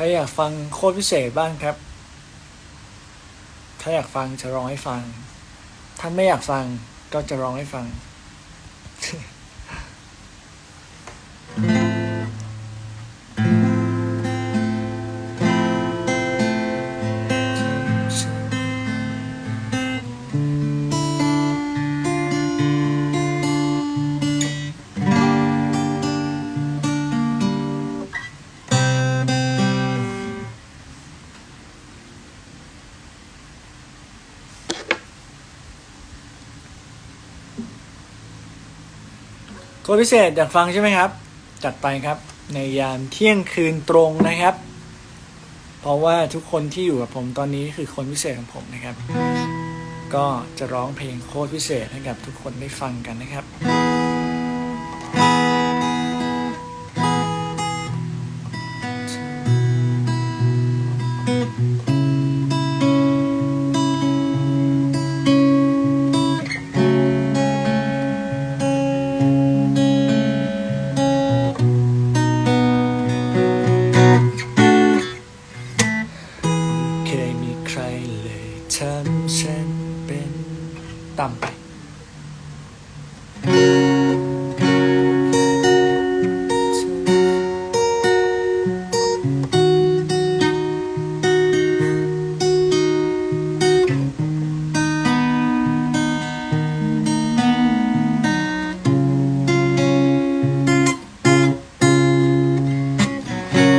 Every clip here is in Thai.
ครอยากฟังโคตรพิเศษบ้างครับ ถ้าอยากฟังจะร้องให้ฟัง ถ้าไม่อยากฟังก็จะร้องให้ฟัง ตรพิเศษอยากฟังใช่ไหมครับ จัดไปครับ ในยามเที่ยงคืนตรงนะครับ เพราะว่าทุกคนที่อยู่กับผมตอนนี้คือคนพิเศษของผมนะครับ ก็จะร้องเพลงโคตรพิเศษให้กับทุกคนได้ฟังกันนะครับ ต่ำไป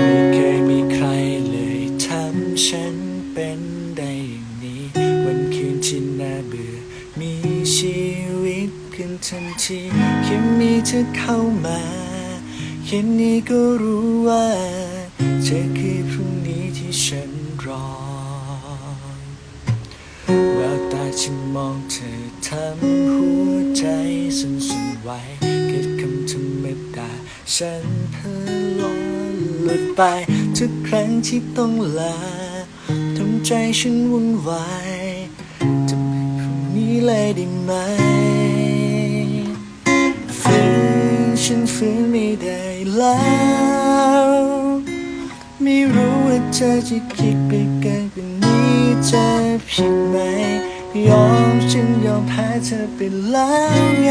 ไม่เคยมีใครเลยทำฉันเป็นได้อย่างนี้ วันคืนที่น่าเบื่อ มีชีวิตขึ้นทันทีแค่มีเธอเข้ามาแค่นี้ก็รู้ว่า เธอคือพรุ่งนี้ที่ฉันรอแววตาฉันมองเธอทำหัวใจสั่นสั่นไหวเกิดคำธรรมดาฉันเพ้อลอยหลุดไป ทุกครั้งที่ต้องลาทำใจฉันวุ่นวาย เลยได้ไหมฝืนฉันฝืนไม่ได้แล้ว ไม่รู้ว่าเธอจะคิดไปเกินกว่านี้จะผิดไหม ยอมฉันยอมแพ้เธอไปแล้วไง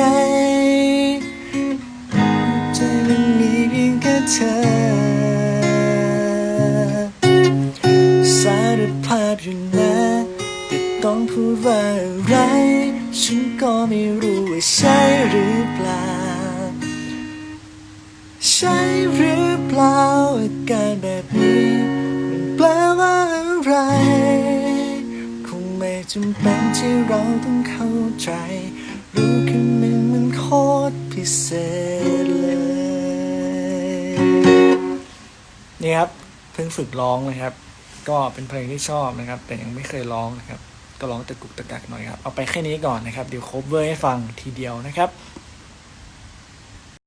ใจมันมีเพียงแค่เธอสารภาพอยู่นะแต่ต้องพูดว่าอะไร ฉันก็ไม่รู้ว่าใช่หรือเปล่า ใช่หรือเปล่าอาการแบบนี้มันแปลว่าอะไร คงไม่จำเป็นที่เราต้องเข้าใจ รู้แค่มันมันโคตรพิเศษเลยนี่ครับเพิ่งฝึกร้องเลยครับ ก็เป็นเพลงที่ชอบนะครับ แต่ยังไม่เคยร้องนะครับ ก็ร้องตะกุกตะกักหน่อยครับ เอาไปแค่นี้ก่อนนะครับ เดี๋ยวครบเวอร์ให้ฟังทีเดียวนะครับ